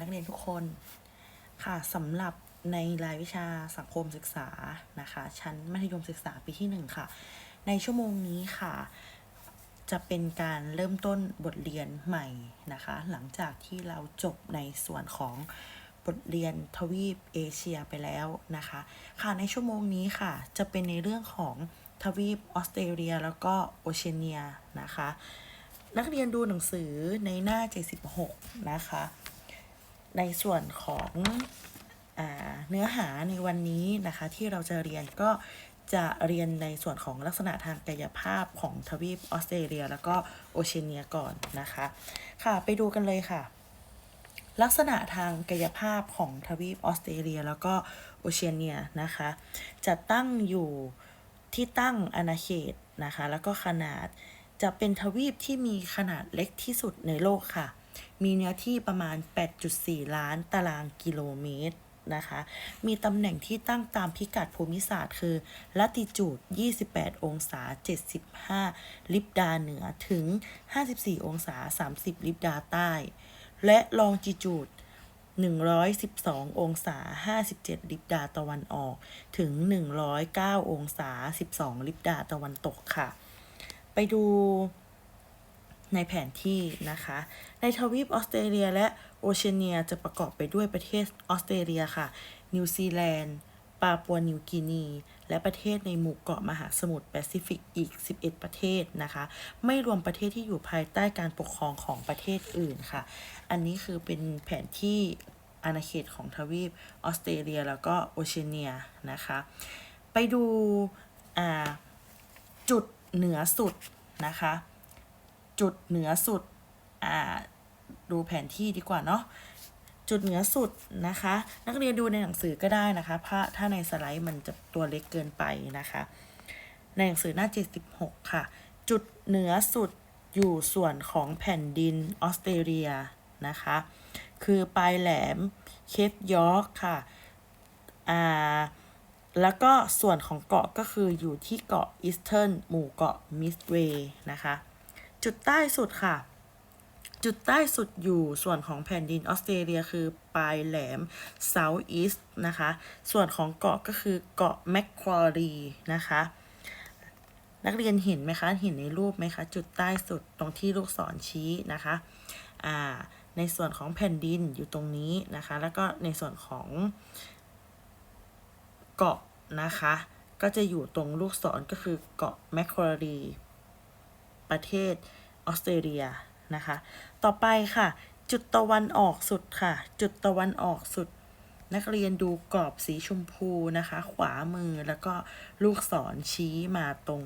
นักเรียนทุกคนค่ะสำหรับในรายวิชาสังคมศึกษานะคะ ชั้นมัธยมศึกษาปีที่หนึ่งค่ะ ในชั่วโมงนี้ค่ะ จะเป็นการเริ่มต้นบทเรียนใหม่นะคะ หลังจากที่เราจบในส่วนของบทเรียนทวีปเอเชียไปแล้วนะคะ ค่ะในชั่วโมงนี้ค่ะ จะเป็นในเรื่องของทวีปออสเตรเลีย แล้วก็โอเชียเนียนะคะ นักเรียนดูหนังสือในหน้า 76 นะคะ ในส่วนของอาเนื้อหาในวันนี้นะคะที่เราจะเรียนก็จะเรียนในส่วนของลักษณะทางกายภาพของทวีปออสเตรเลีย แล้วก็โอเชียเนียก่อนนะคะ ค่ะไปดูกันเลยค่ะ ลักษณะทางกายภาพของทวีปออสเตรเลีย แล้วก็โอเชียเนียนะคะจะตั้งอยู่ที่ตั้งอาณาเขตนะคะ แล้วก็ขนาดจะเป็นทวีปที่มีขนาดเล็กที่สุดในโลกค่ะมีเนื้อที่ประมาณ 8.4 ล้านตารางกิโลเมตรนะคะ มีตำแหน่งที่ตั้งตามพิกัดภูมิศาสตร์คือ ลัติจูด 28 องศา 75 ลิบดาเหนือถึง 54 องศา 30 ลิบดาใต้ และลองจิจูด 112 องศา 57 ลิบดาตะวันออก ถึง 109 องศา 12 ลิบดาตะวันตกค่ะ ไปดู ในแผนที่นะคะ ในทวีปออสเตรเลียและโอเชียเนียจะประกอบไปด้วยประเทศออสเตรเลียค่ะ นิวซีแลนด์ ปาปัวนิวกินี และประเทศในหมู่เกาะมหาสมุทรแปซิฟิกอีก 11 ประเทศนะคะ ไม่รวมประเทศที่อยู่ภายใต้การปกครองของประเทศอื่นค่ะ อันนี้คือเป็นแผนที่อาณาเขตของทวีปออสเตรเลียแล้วก็โอเชียเนียนะคะ ไปดูจุดเหนือสุดนะคะ จุดเหนือสุด อ่า ดูแผนที่ดีกว่าเนาะ จุดเหนือสุดนะคะ นักเรียนดูในหนังสือก็ได้นะคะเพราะถ้าในสไลด์มันจะตัวเล็กเกินไปนะคะ ในหนังสือหน้า 76 ค่ะ จุดเหนือสุดอยู่ส่วนของแผ่นดินออสเตรเลียนะคะ คือปลายแหลมเคปยอร์กค่ะ อ่า แล้วก็ส่วนของเกาะก็คืออยู่ที่เกาะอีสเทิร์นหมู่เกาะมิสเวย์นะคะ จุดใต้สุดค่ะ จุดใต้สุดอยู่ส่วนของแผ่นดินออสเตรเลียคือปลายแหลม South East นะคะ ส่วนของเกาะก็คือเกาะแมคควารีนะคะ นักเรียนเห็นไหมคะ เห็นในรูปไหมคะ จุดใต้สุดตรงที่ลูกศรชี้นะคะอ่าในส่วนของแผ่นดินอยู่ตรงนี้นะคะ แล้วก็ในส่วนของเกาะนะคะ ก็จะอยู่ตรงลูกศรก็คือเกาะแมคควารี ประเทศออสเตรเลียนะคะ ต่อไปค่ะ จุดตะวันออกสุดค่ะ จุดตะวันออกสุด นักเรียนดูกรอบสีชมพูนะคะ ขวามือแล้วก็ลูกศรชี้มาตรง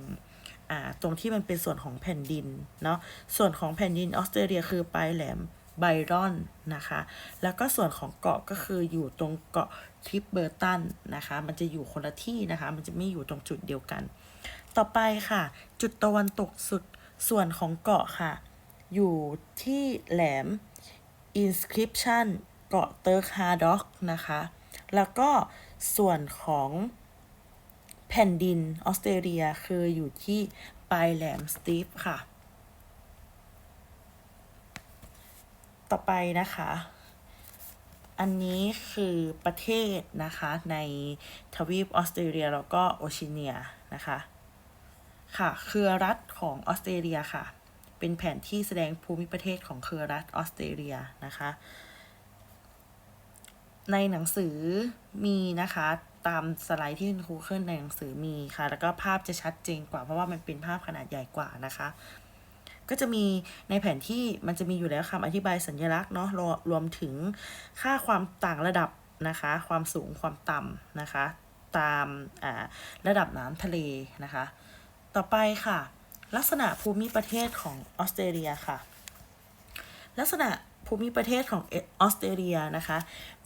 ตรงที่มันเป็นส่วนของแผ่นดินเนาะส่วนของแผ่นดินออสเตรเลียคือปลายแหลมไบรอนนะคะ แล้วก็ส่วนของเกาะก็คืออยู่ตรงเกาะทริปเบอร์ตันนะคะ มันจะอยู่คนละที่นะคะ มันจะไม่อยู่ตรงจุดเดียวกัน ต่อไปค่ะ จุดตะวันตกสุด ส่วนของเกาะค่ะ อยู่ที่แหลม Inscription เกาะเติร์กฮาด็อกนะคะ แล้วก็ส่วนของแผ่นดินออสเตรเลียคืออยู่ที่ปลายแหลมสตีฟค่ะ ต่อไปนะคะ อันนี้คือประเทศนะคะในทวีปออสเตรเลียแล้วก็โอเชียเนียนะคะ ค่ะ เครือรัฐของออสเตรเลียค่ะ เป็นแผนที่แสดงภูมิประเทศของเครือรัฐออสเตรเลียนะคะ ในหนังสือมีนะคะตามสไลด์ที่คุณครูขึ้นในหนังสือมีค่ะ แล้วก็ภาพจะชัดเจนกว่าเพราะว่ามันเป็นภาพขนาดใหญ่กว่านะคะ ก็จะมีในแผนที่มันจะมีอยู่แล้วคำอธิบายสัญลักษณ์เนาะรวรวมถึงค่าความต่างระดับนะคะ ความสูงความต่ำนะคะ ตามอ่าระดับน้ำทะเลนะคะ ต่อไปค่ะ ลักษณะภูมิประเทศของออสเตรเลียค่ะ ลักษณะภูมิประเทศของออสเตรเลียนะคะ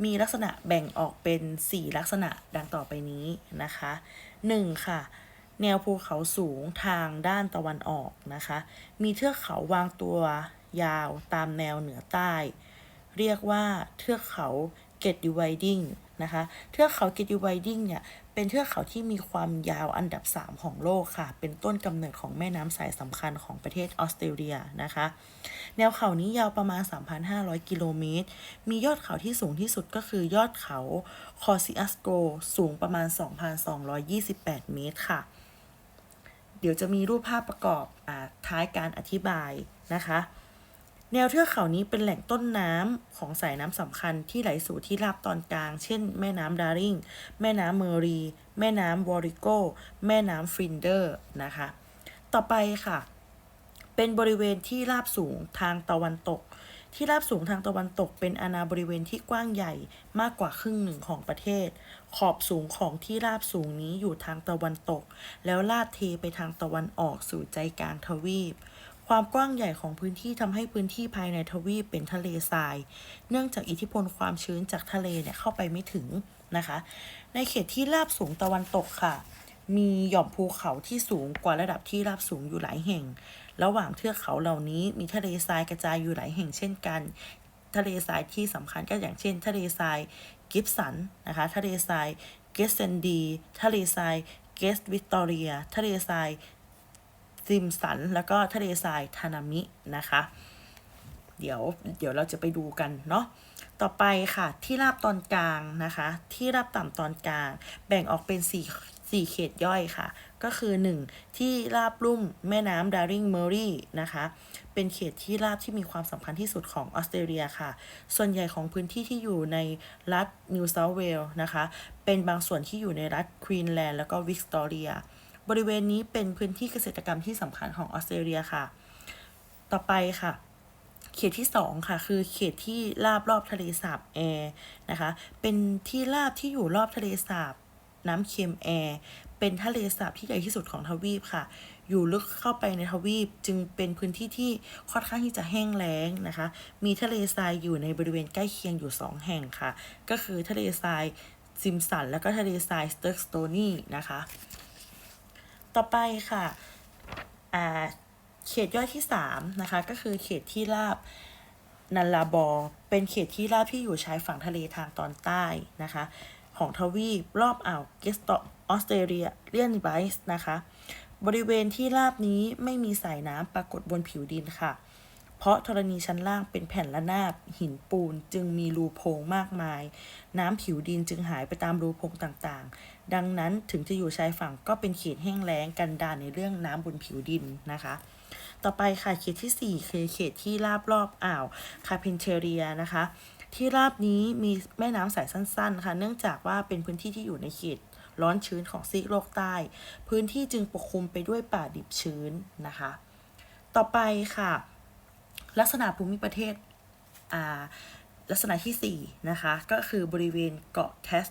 มีลักษณะแบ่งออกเป็น 4 ลักษณะดังต่อไปนี้นะคะ 1. ค่ะ แนวภูเขาสูงทางด้านตะวันออกนะคะ มีเทือกเขาวางตัวยาวตามแนวเหนือใต้ เรียกว่าเทือกเขา Get Dividing นะคะ เทือกเขาเกติไวดิงเนี่ย เป็นเทือกเขาที่มีความยาวอันดับ 3 ของโลกค่ะ เป็นต้นกำเนิดของแม่น้ำสายสำคัญของประเทศออสเตรเลียนะคะ แนวเขานี้ยาวประมาณ 3,500 กิโลเมตร มียอดเขาที่สูงที่สุดก็คือยอดเขาคอซิอัสโก สูงประมาณ 2,228 เมตรค่ะ เดี๋ยวจะมีรูปภาพประกอบอท้ายการอธิบายนะคะ แนวเทือกเขานี้เป็นแหล่งต้นน้ำของสายน้ำสำคัญที่ไหลสู่ที่ราบตอนกลาง เช่น แม่น้ำดาริง แม่น้ำเมอรี แม่น้ำวอริโก แม่น้ำฟรินเดอร์นะคะ ต่อไปค่ะ เป็นบริเวณที่ราบสูงทางตะวันตก ที่ราบสูงทางตะวันตก เป็นอาณาบริเวณที่กว้างใหญ่มากกว่าครึ่งหนึ่งของประเทศ ขอบสูงของที่ราบสูงนี้อยู่ทางตะวันตก แล้วลาดเทไปทางตะวันออกสู่ใจกลางทวีป ความกว้างใหญ่ของพื้นที่ทำให้พื้นที่ภายในทวีปเป็นทะเลทราย เนื่องจากอิทธิพลความชื้นจากทะเลเนี่ยเข้าไปไม่ถึงนะคะ ในเขตที่ราบสูงตะวันตกค่ะ มีหย่อมภูเขาที่สูงกว่าระดับที่ราบสูงอยู่หลายแห่ง ระหว่างเทือกเขาเหล่านี้มีทะเลทรายกระจายอยู่หลายแห่งเช่นกัน ทะเลทรายที่สำคัญก็อย่างเช่น ทะเลทรายกิฟสันนะคะ ทะเลทรายเกสเซนดี ทะเลทรายเกสวิกตอเรีย ทะเลทราย ซิมสัน แล้วก็ทะเลทรายทานามินะคะ เดี๋ยวเดี๋ยวเราจะไปดูกันเนาะต่อไปค่ะที่ราบตอนกลางนะคะ ที่ราบต่ำตอนกลาง แบ่งออกเป็น4 4เขตย่อยค่ะ ก็คือ 1 ที่ราบลุ่มแม่น้ำดาริงเมอรี่นะคะ เป็นเขตที่ราบที่มีความสำคัญที่สุดของออสเตรเลียค่ะ ส่วนใหญ่ของพื้นที่ที่อยู่ในรัฐนิวเซาท์เวลส์นะคะ เป็นบางส่วนที่อยู่ในรัฐควีนแลนด์แล้วก็วิกตอเรีย บริเวณนี้เป็นพื้นที่เกษตรกรรมที่สำคัญของออสเตรเลียค่ะ ต่อไปค่ะ เขตที่ 2 ค่ะ คือเขตที่ราบรอบทะเลสาบแอร์นะคะ เป็นที่ราบที่อยู่รอบทะเลสาบน้ำเค็มแอร์เป็นทะเลสาบที่ใหญ่ที่สุดของทวีปค่ะ อยู่ลึกเข้าไปในทวีปจึงเป็นพื้นที่ที่ค่อนข้างที่จะแห้งแล้งนะคะ มีทะเลทรายอยู่ในบริเวณใกล้เคียงอยู่ 2 แห่งค่ะ ก็คือทะเลทรายซิมสัน แล้วก็ทะเลทรายสเติร์กสโตนีนะคะ ต่อไปค่ะเขตย่อยที่3นะคะก็คือเขตที่ราบนันลาบอ เป็นเขตที่ราบที่อยู่ชายฝั่งทะเลทางตอนใต้นะคะ ของทวีปรอบอ่าวเกสตออสเตรเลียเลียนไบส์นะคะ บริเวณที่ราบนี้ไม่มีสายน้ำปรากฏบนผิวดินค่ะ เพราะธรณีชั้นล่างเป็นแผ่นระนาบหินปูนจึงมีรูโพงมากมาย น้ำผิวดินจึงหายไปตามรูโพงต่างๆ ดังนั้นถึงจะอยู่ชายฝั่งก็เป็นเขตแห้งแล้งกันดารในเรื่องน้ำบนผิวดินนะคะ ต่อไปค่ะเขตที่ 4 คือเขตที่ราบรอบอ่าวคาเพนเทเรียนะคะที่ราบนี้มีแม่น้ำสายสั้น ๆ ค่ะ เนื่องจากว่าเป็นพื้นที่ที่อยู่ในเขตร้อนชื้นของซีกโลกใต้ พื้นที่จึงปกคลุมไปด้วยป่าดิบชื้นนะคะ ต่อไปค่ะ ลักษณะภูมิประเทศอ่าลักษณะที่ 4 นะคะ ก็คือบริเวณเกาะแทส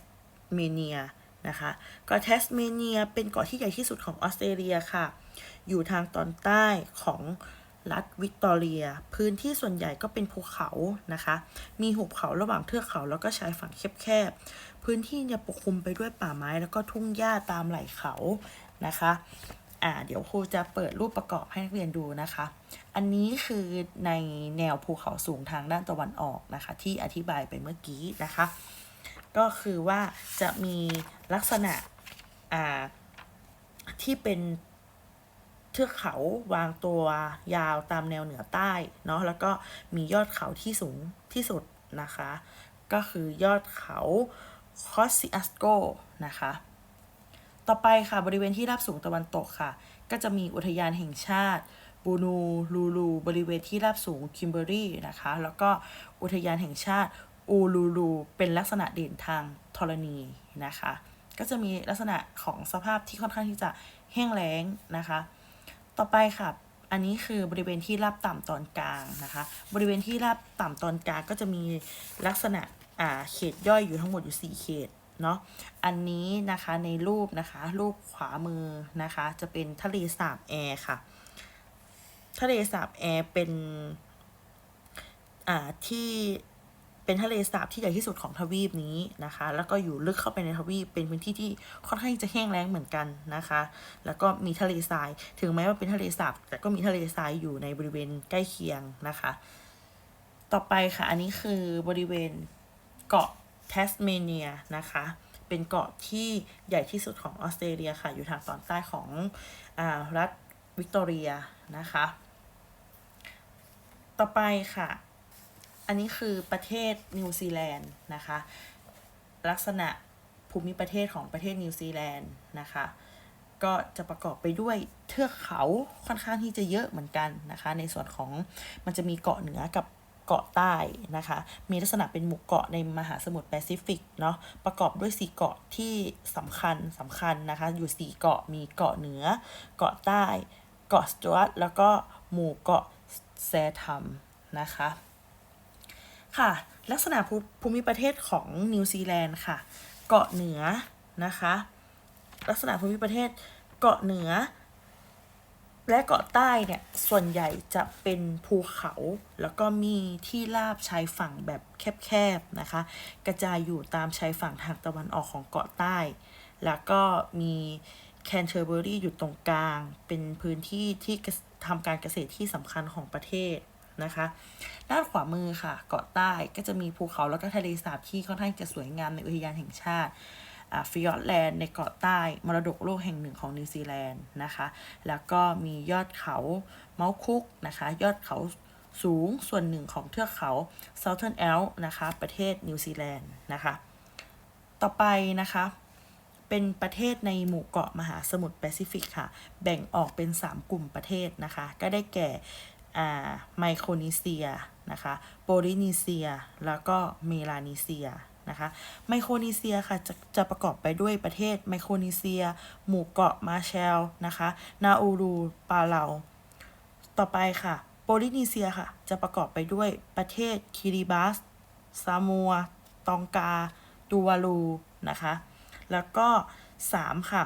เมเนียนะคะเกาะแทสเมเนียเป็นเกาะที่ใหญ่ที่สุดของออสเตรเลียค่ะ อยู่ทางตอนใต้ของรัฐวิกตอเรีย พื้นที่ส่วนใหญ่ก็เป็นภูเขานะคะ มีหุบเขาระหว่างเทือกเขาแล้วก็ชายฝั่งแคบๆ พื้นที่เนี่ยปกคลุมไปด้วยป่าไม้แล้วก็ทุ่งหญ้าตามไหล่เขานะคะ อ่าเดี๋ยวครูจะเปิดรูปประกอบให้นักเรียนดูนะคะ อันนี้คือในแนวภูเขาสูงทางด้านตะวันออกนะคะ ที่อธิบายไปเมื่อกี้นะคะ ก็คือว่าจะมีลักษณะอ่าที่เป็นเทือกเขาวางตัวยาวตามแนวเหนือใต้เนาะแล้วก็มียอดเขาที่สูงที่สุดนะคะ ก็คือยอดเขาคอสซิอัสโกนะคะ ต่อไปค่ะบริเวณที่ราบสูงตะวันตกค่ะ ก็จะมีอุทยานแห่งชาติบูนูลูลูบริเวณที่ราบสูงคิมเบอรี่นะคะ แล้วก็อุทยานแห่งชาติอูลูลูเป็นลักษณะเด่นทางธรณีนะคะ ก็จะมีลักษณะของสภาพที่ค่อนข้างที่จะแห้งแล้งนะคะ ต่อไปค่ะอันนี้คือบริเวณที่ราบต่ำตอนกลางนะคะ บริเวณที่ราบต่ำตอนกลางก็จะมีลักษณะอ่าเขตย่อยอยู่ทั้งหมดอยู่ 4 เขต เนาะอันนี้นะคะในรูปนะคะ รูปขวามือนะคะ จะเป็นทะเลสาบแอร์ค่ะ ทะเลสาบแอร์เป็นอ่าที่เป็นทะเลสาบที่ใหญ่ที่สุดของทวีปนี้นะคะ แล้วก็อยู่ลึกเข้าไปในทวีป เป็นพื้นที่ที่ค่อนข้างจะแห้งแล้งเหมือนกันนะคะ แล้วก็มีทะเลทราย ถึงแม้ว่าเป็นทะเลสาบ แต่ก็มีทะเลทรายอยู่ในบริเวณใกล้เคียงนะคะ ต่อไปค่ะ อันนี้คือบริเวณเกาะ แทสเมเนียนะคะ เป็นเกาะที่ใหญ่ที่สุดของออสเตรเลียค่ะ อยู่ทางตอนใต้ของอรัฐวิกตอเรียนะคะ ต่อไปค่ะ อันนี้คือประเทศนิวซีแลนด์นะคะ ลักษณะภูมิประเทศของประเทศนิวซีแลนด์นะคะก็จะประกอบไปด้วยเทือกเขาค่อนข้างที่จะเยอะเหมือนกันนะคะ ในส่วนของมันจะมีเกาะเหนือกับ เกาะใต้นะคะ มีลักษณะเป็นหมู่เกาะในมหาสมุทรแปซิฟิกเนาะประกอบด้วยสี่เกาะที่สำคัญสำคัญนะคะ อยู่สี่เกาะมีเกาะเหนือ เกาะใต้ เกาะสจวตแล้วก็หมู่เกาะแซทัมนะคะ ค่ะ ลักษณะภูมิประเทศของนิวซีแลนด์ค่ะ เกาะเหนือนะคะ ลักษณะภูมิประเทศเกาะเหนือ และเกาะใต้เนี่ย ส่วนใหญ่จะเป็นภูเขา แล้วก็มีที่ราบชายฝั่งแบบแคบๆนะคะ กระจายอยู่ตามชายฝั่งทางตะวันออกของเกาะใต้ แล้วก็มีแคนเทอร์เบอรี่อยู่ตรงกลาง เป็นพื้นที่ที่ทำการเกษตรที่สำคัญของประเทศนะคะ ด้านขวามือค่ะ เกาะใต้ก็จะมีภูเขาแล้วก็ทะเลสาบที่ค่อนข้างจะสวยงามในอุทยานแห่งชาติ ฟิยอร์ดแลนด์ในเกาะใต้มรดกโลกแห่งหนึ่งของนิวซีแลนด์นะคะ แล้วก็มียอดเขาเมาคุกนะคะ ยอดเขาสูงส่วนหนึ่งของเทือกเขา Southern Alps นะคะ ประเทศนิวซีแลนด์นะคะ ต่อไปนะคะ เป็นประเทศในหมู่เกาะมหาสมุทรแปซิฟิกค่ะ แบ่งออกเป็น 3 กลุ่มประเทศนะคะ ก็ได้แก่ไมโครนีเซียนะคะ โปลินีเซีย แล้วก็เมลานีเซีย นะคะไมโครนีเซียค่ะจะจะประกอบไปด้วยประเทศไมโครนีเซีย หมู่เกาะมาแชลนะคะนาอูรูปาเลาต่อไปค่ะโปลินีเซียค่ะ จะประกอบไปด้วยประเทศคิริบัสซามัว ตองกา ตูวาลู นะคะ แล้วก็ 3 ค่ะ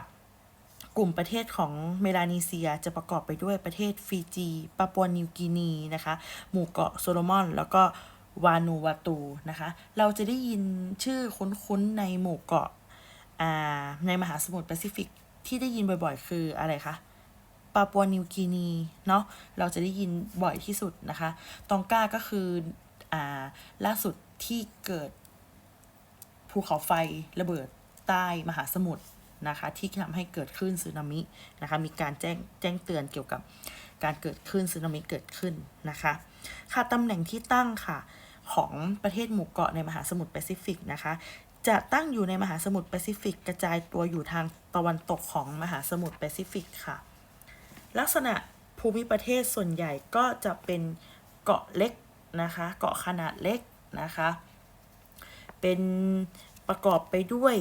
กลุ่มประเทศของเมลานีเซียจะประกอบไปด้วยประเทศฟิจีปาปัวนิวกินีนะคะ หมู่เกาะโซโลมอน แล้วก็ วานูวาตูนะคะ เราจะได้ยินชื่อคุ้นๆในหมู่เกาะในมหาสมุทรแปซิฟิกที่ได้ยินบ่อยๆ คืออะไรคะปาปัวนิวกินีเนาะเราจะได้ยินบ่อยที่สุดนะคะ ตองกาก็คืออ่าล่าสุดที่เกิดภูเขาไฟระเบิดใต้มหาสมุทรนะคะ ที่ทำให้เกิดคลื่นสึนามินะคะ มีการแจ้งแจ้งเตือนเกี่ยวกับการเกิดคลื่นสึนามิเกิดขึ้นนะคะ ค่ะตำแหน่งที่ตั้งค่ะ ของประเทศหมู่เกาะในมหาสมุทรแปซิฟิกนะคะ จะตั้งอยู่ในมหาสมุทรแปซิฟิก กระจายตัวอยู่ทางตะวันตกของมหาสมุทรแปซิฟิกค่ะ ลักษณะภูมิประเทศส่วนใหญ่ก็จะเป็นเกาะเล็กนะคะ เกาะขนาดเล็กนะคะ เป็นประกอบไปด้วย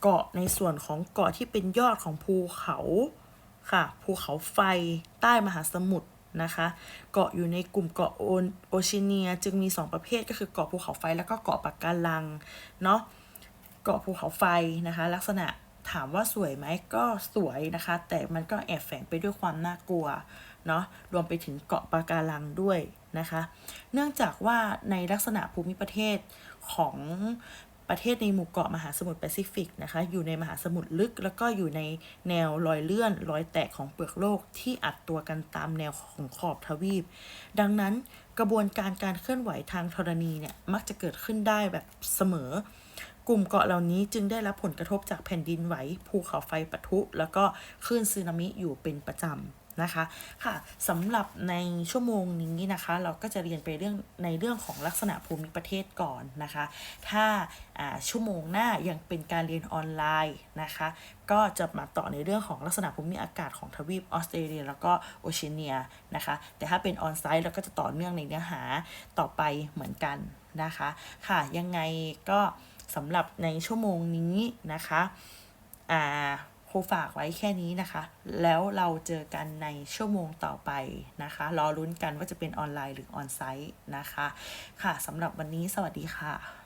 เกาะในส่วนของเกาะที่เป็นยอดของภูเขาค่ะ ภูเขาไฟใต้มหาสมุทร นะคะ เกาะอยู่ในกลุ่มเกาะโอโอเชียเนียจึงมี 2 ประเภทก็คือเกาะภูเขาไฟแล้วก็เกาะปะการังเนาะเกาะภูเขาไฟนะคะ ลักษณะถามว่าสวยไหมก็สวยนะคะ แต่มันก็แอบแฝงไปด้วยความน่ากลัวเนาะรวมไปถึงเกาะปะการังด้วยนะคะ เนื่องจากว่าในลักษณะภูมิประเทศของ ประเทศในหมู่เกาะมหาสมุทรแปซิฟิกนะคะ อยู่ในมหาสมุทรลึก แล้วก็อยู่ในแนวรอยเลื่อนรอยแตกของเปลือกโลกที่อัดตัวกันตามแนวของขอบทวีป ดังนั้นกระบวนการการเคลื่อนไหวทางธรณีเนี่ยมักจะเกิดขึ้นได้แบบเสมอ กลุ่มเกาะเหล่านี้จึงได้รับผลกระทบจากแผ่นดินไหวภูเขาไฟปะทุ แล้วก็คลื่นสึนามิอยู่เป็นประจำ นะคะค่ะสำหรับในชั่วโมงนี้นะคะ เราก็จะเรียนไปเรื่องในเรื่องของลักษณะภูมิประเทศก่อนนะคะ ถ้าชั่วโมงหน้ายังเป็นการเรียนออนไลน์นะคะ ก็จะมาต่อในเรื่องของลักษณะภูมิอากาศของทวีปออสเตรเลีย แล้วก็โอเชียเนียนะคะ แต่ถ้าเป็นออนไซต์เราก็จะต่อเนื่องในเนื้อหาต่อไปเหมือนกันนะคะ ค่ะยังไงก็สำหรับในชั่วโมงนี้นะคะอ่า ครูฝากไว้แค่นี้นะคะ แล้วเราเจอกันในชั่วโมงต่อไปนะคะ รอรุ้นกันว่าจะเป็นออนไลน์หรือออนไซต์นะคะ ค่ะสำหรับวันนี้สวัสดีค่ะ